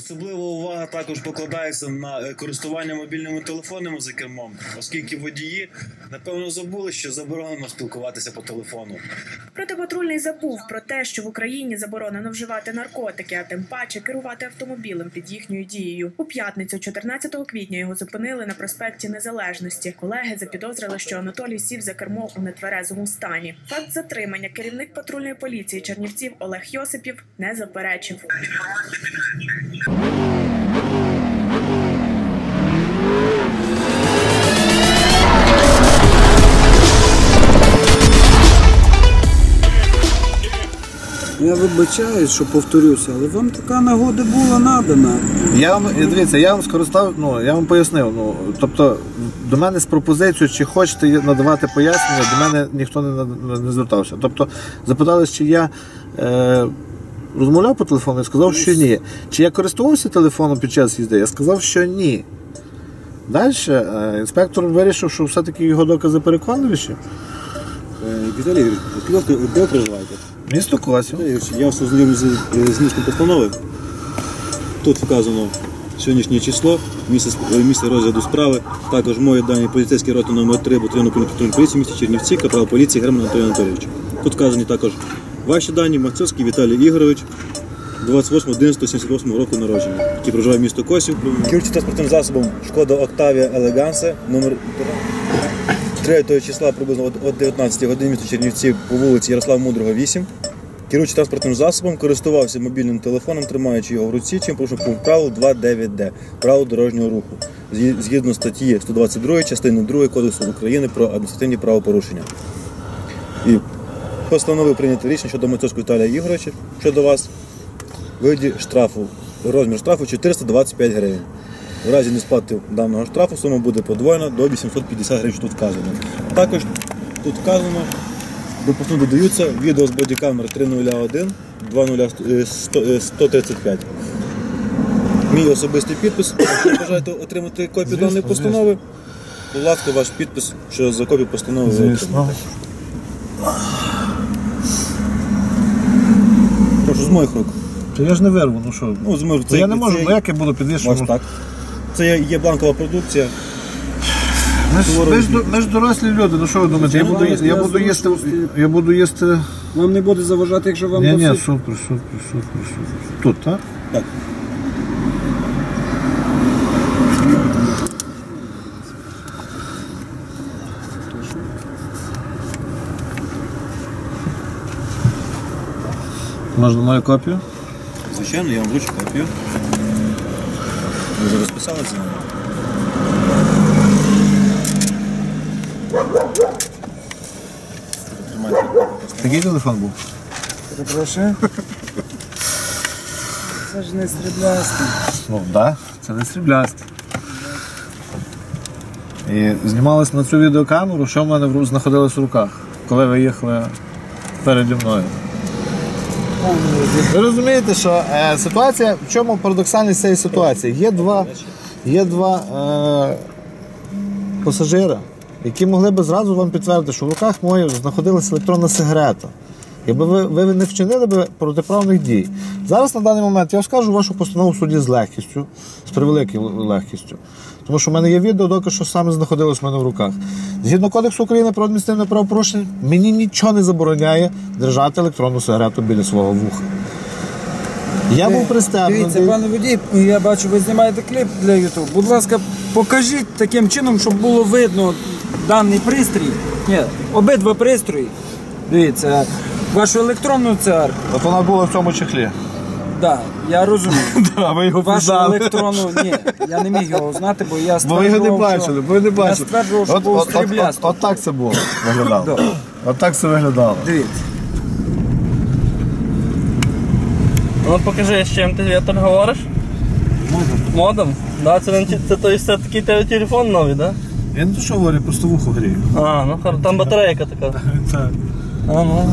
Особлива увага також покладається на е, користування мобільними телефонами за кермом, оскільки водії напевно забули, що заборонено спілкуватися по телефону. Проте патрульний забув про те, що в Україні заборонено вживати наркотики, а тим паче керувати автомобілем під їхньою дією. У п'ятницю, 14 квітня, його зупинили на проспекті Незалежності. Колеги запідозрили, що Анатолій сів за кермо у нетверезому стані. Факт затримання керівник патрульної поліції Чернівців Олег Йосипів не заперечив. Я вибачаюсь, що повторюся, але вам така нагода була надана. Я вам дивіться, я вам скористав, ну я вам пояснив. Ну тобто до мене з пропозицією, чи хочете надавати пояснення, до мене ніхто не, не звертався. Тобто запитали, чи я е, розмовляв по телефону, я сказав, що ні. Чи я користувався телефоном під час їзди? Я сказав, що ні. Далі е, інспектор вирішив, що все-таки його докази переконливіші. Е, Віталій де проживаєте? Місто Косів. Я вас ознайомлю з, з містом постанови. Тут вказано сьогоднішнє число, місце, е, місце розгляду справи. Також мої дані поліцейські роти номер 3 батальйону патрульної поліції місті Чернівці, капрал поліції Герман Анатолій Анатолійович. Тут вказані також ваші дані, Мацьовський Віталій Ігорович, 28.11.78 року народження, який проживає місто Косів. Керуючи транспортним засобом Шкода Октавія Елегансе, номер 3 числа приблизно о- о 19 годині місто Чернівці по вулиці Ярослава Мудрого, 8. Керуючи транспортним засобом, користувався мобільним телефоном, тримаючи його в руці, чим порушив пункт правил 2.9d правил дорожнього руху згі- згідно статті 122 частини 2 Кодексу України про адміністративні правопорушення. І постановив прийняти рішення щодо Мацьовського Віталія Ігоровича щодо вас виді штрафу. Розмір штрафу 425 гривень. В разі несплати даного штрафу сума буде подвоєна до 850 гривень, що тут вказано. Також тут вказано, до постанови додаються відео з бодікамери 301 135. Мій особистий підпис. Якщо бажаєте отримати копію даної постанови, будь ласка, ваш підпис, що за копію постанови ви отримаєте. Прошу, з моїх рук. Я ж не вирву, ну що? Ну, з моїх То я не можу, ну як я буду Ось підвішувати? так. Це є- є бланкова продукція. Ми ж, ми, ж, до- ми ж дорослі люди, ну що ви думаєте? Я буду, я буду їсти. Я буду їсти. Вам не буде заважати, якщо вам Ні, ні, досить- супер, супер, супер, супер. Тут, так? Так. Можна мою копію? Звичайно, я вам вручу копію. Ви вже? Тримайте копію. Який телефон був? Перепрошую. Це ж не стріблясти. Ну, так. Да. Це не сріблясте. І знімалось на цю відеокамеру, що в мене знаходилось в руках, коли ви їхали переді мною. Ви розумієте, що е, ситуація, в чому парадоксальність цієї ситуації? Є два, є два е, пасажира, які могли би зразу вам підтвердити, що в руках моїх знаходилася електронна сигарета. Якби ви, ви не вчинили б протиправних дій. Зараз на даний момент я скажу вашу постанову в суді з легкістю, з превеликою легкістю. Тому що в мене є відео, доки що саме знаходилось в мене в руках. Згідно Кодексу України про адміністративне правопорушення, мені нічого не забороняє держати електронну сигарету біля свого вуха. Я був Дивіться, пане водій, я бачу, ви знімаєте кліп для YouTube. Будь ласка, покажіть таким чином, щоб було видно даний пристрій. Ні, обидва пристрої. Дивіться, вашу електронну цигарку. От вона була в цьому чехлі. Так, я розумію. А ви його Вашу впізнали. електронну, ні, я не міг його знати, бо я Бо ви його не бачили, бо ви не бачили. Я стверджував, що от, був от, от, от, стріблястий. от так це було виглядало. Да. От так це виглядало. Дивіться. Ну от покажи, з чим ти вітер говориш? Модом. Модом? Да, це, не ті- це той все такий тебе телефон новий, да? Я не то що говорю, просто вухо грію. А, ну хар- там батарейка така. Так. А, ну.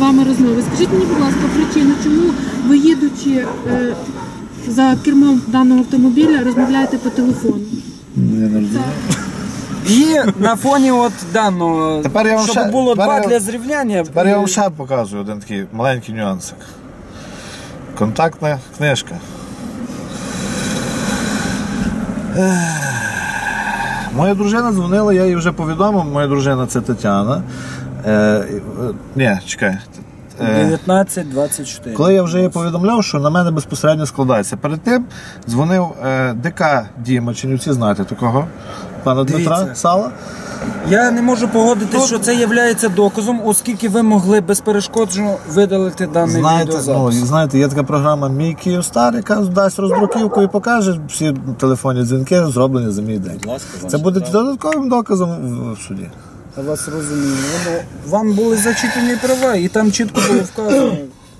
вами розмови. Скажіть мені, будь ласка, причину, чому ви їдучи е, за кермом даного автомобіля, розмовляєте по телефону? І на фоні от даного, Тепер я вам щоб ще- було тепер два я- для зрівняння. Тепер я вам ще показую один такий маленький нюансик. Контактна книжка. Ех. Моя дружина дзвонила, я їй вже повідомив. Моя дружина це Тетяна. Е, е, ні, чекай. Е, 19-24. коли я вже повідомляв, що на мене безпосередньо складається. Перед тим дзвонив е, ДК Діма, чи не всі знаєте такого? Пана Дмитра Дивіться. Сала. Я не можу погодитися, що це є доказом, оскільки ви могли безперешкоджено видалити даний Знаєте, ну, знаєте, є така програма Мій Київстар, яка дасть роздруківку і покаже всі телефонні дзвінки, зроблені за мій день. ласка, Це буде додатковим доказом в- в суді. Вас розумію. Вам були зачитані права, і там чітко було вказано,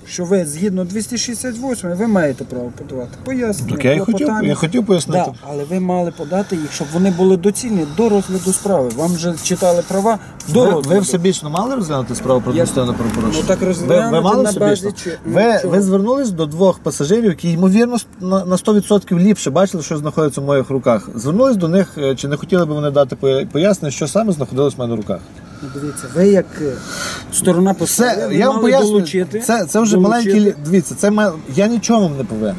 що ви згідно 268 ви маєте право подавати. Пояснення. Так я і хотів, клопотання. я хотів пояснити. Да, але ви мали подати їх, щоб вони були доцільні до розгляду справи. Вам вже читали права до Ви, розгляду. ви всебічно мали розглянути справу про Я- адміністративне правопорушення? Ну, так ви, розглянути ви мали на всебічно? базі чи- ну, ви, чого? ви звернулись до двох пасажирів, які ймовірно на, на 100% ліпше бачили, що знаходиться в моїх руках. Звернулись до них, е, чи не хотіли б вони дати поя- пояснення, що саме знаходилось в мене в руках? Ну, Дивіться, ви як е, сторона Це, посади, я вам мали поясню, долучити. це, це вже долучити. маленький. лі- Дивіться, це ма- я нічого вам не повинен.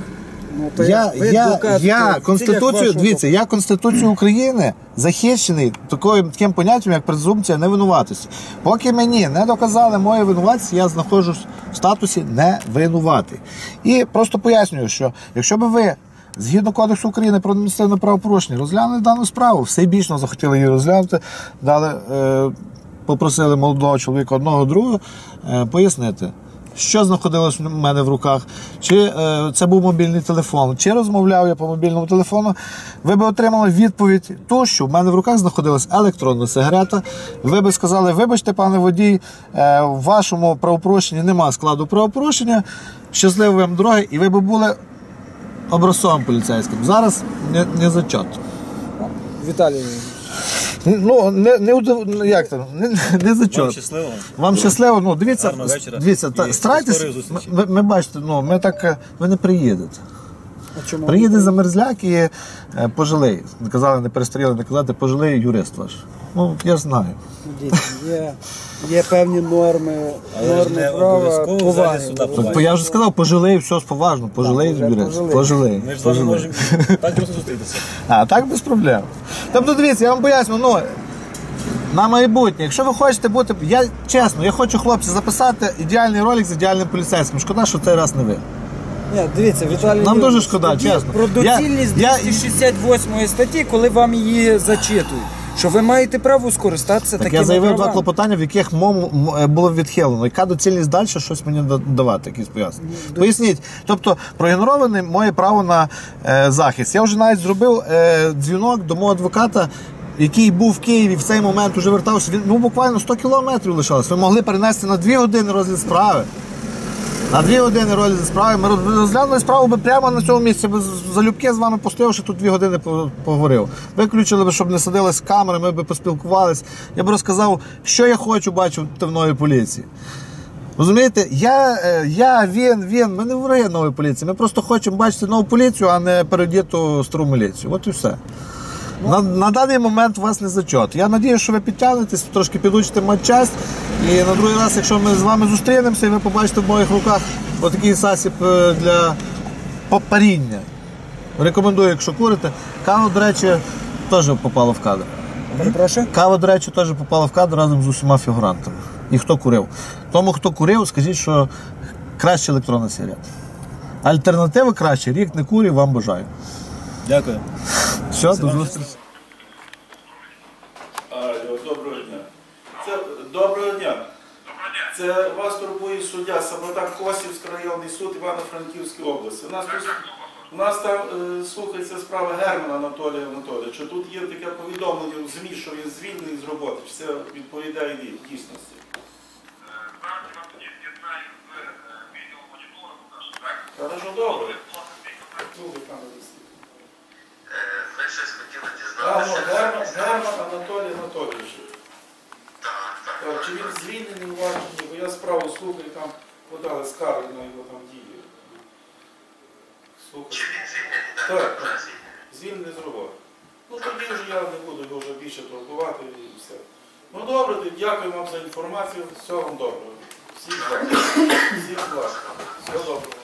Ну, то Я, ви я, доказуєте я цілях Конституцію, вашого дивіться, я Конституцію України захищений такою, таким поняттям, як презумпція невинуватості. Поки мені не доказали моє винуватість, я знаходжусь в статусі невинуватий. І просто пояснюю, що якщо б ви. Згідно Кодексу України про адміністративне правопорушення, розглянули дану справу, всебічно захотіли її розглянути, дали, е, попросили молодого чоловіка одного другого е, пояснити, що знаходилось у мене в руках, чи е, це був мобільний телефон, чи розмовляв я по мобільному телефону, ви б отримали відповідь ту, що в мене в руках знаходилась електронна сигарета. Ви би сказали, вибачте, пане водій, е, в вашому правопорушенні немає складу правопорушення, щасливої вам дороги, і ви б були образцовим поліцейським. Зараз не, не зачет. Віталій, Ну, не, не, удов- ну, як там, не, не чого? Вам щасливо. Вам щасливо, ну дивіться, Гарного вечора. дивіться, та, І старайтесь, скорої ми, зустрічі. ви, бачите, ну, ми так, е, ви не приїдете. Приїде замерзляк і е, пожилий. Казали, не перестріли, не казати, пожилий юрист ваш. Ну, я знаю. Є, є певні норми, норми права, обов'язково поваги. Тобто, я вже сказав, пожилий, все поважно, пожилий вже юрист. Пожилий. Ми ж з пожилий. можемо так просто зустрітися. А, так без проблем. Тобто, дивіться, я вам поясню, ну. На майбутнє, якщо ви хочете бути. Я чесно, я хочу хлопці записати ідеальний ролик з ідеальним поліцейським. Шкода, що цей раз не ви. Ні, дивіться, Віталій. Нам дуже шкода, тоді чесно. Про Я- доцільність я- 268 статті, коли вам її зачитують. Що ви маєте право скористатися Так такими я заявив два правами. клопотання, в яких мому м- е, було відхилено. Яка доцільність далі щось мені да- давати, якісь пояснення? Поясніть. Тобто проігнороване моє право на е, захист. Я вже навіть зробив е, дзвінок до мого адвоката. Який був в Києві в цей момент уже вертався. Він ну буквально 100 кілометрів лишалось. Ви могли перенести на 2 години розгляд справи. На 2 години розгляд справи. Ми розглянули справу би прямо на цьому місці. Би залюбки з вами постояв, що тут 2 години поговорив. Виключили би, щоб не садились камери, ми б поспілкувались. Я б розказав, що я хочу бачити в новій поліції. Розумієте, я, е, я, він, він, ми не вороги нової поліції. Ми просто хочемо бачити нову поліцію, а не передіту стару міліцію. От і все. На, на даний момент у вас не зачет. Я сподіваюся, що ви підтягнетесь, трошки підучите матчасть. І на другий раз, якщо ми з вами зустрінемося, і ви побачите в моїх руках отакий засіб е, для паріння. Рекомендую, якщо курите. Кава, до речі, теж попала в кадр. Перепрошую? Кава, до речі, теж попала в кадр разом з усіма фігурантами. І хто курив. Тому, хто курив, скажіть, що краще електронна сигарета. Альтернативи краще, рік не курів, вам бажаю. Дякую. Все, до зустрічі. Алло, доброго дня. Це доброго дня. Це вас турбує суддя Сабота Косівський районний суд Івано-Франківської області. У нас тут у нас там е, слухається справа Германа Анатолія Анатолійовича. Тут є таке повідомлення в ЗМІ, що він звільнений з роботи. Чи це відповідає дій- дійсності? Добре. Ну, ви там Ми щось хотіли дізнатися. А, ну, Герман, Герман Анатолій Анатолійович. Так, чи він звільнений у вас, ні? Бо я справу слухаю, там подали скарги на його там дії. Слухай. Так, так. Звільнений з роботи. Ну тоді вже я не буду його вже більше турбувати і все. Ну добре, тоді дякую вам за інформацію. Всього вам доброго. Всіх благ. Всіх благ. Всього доброго.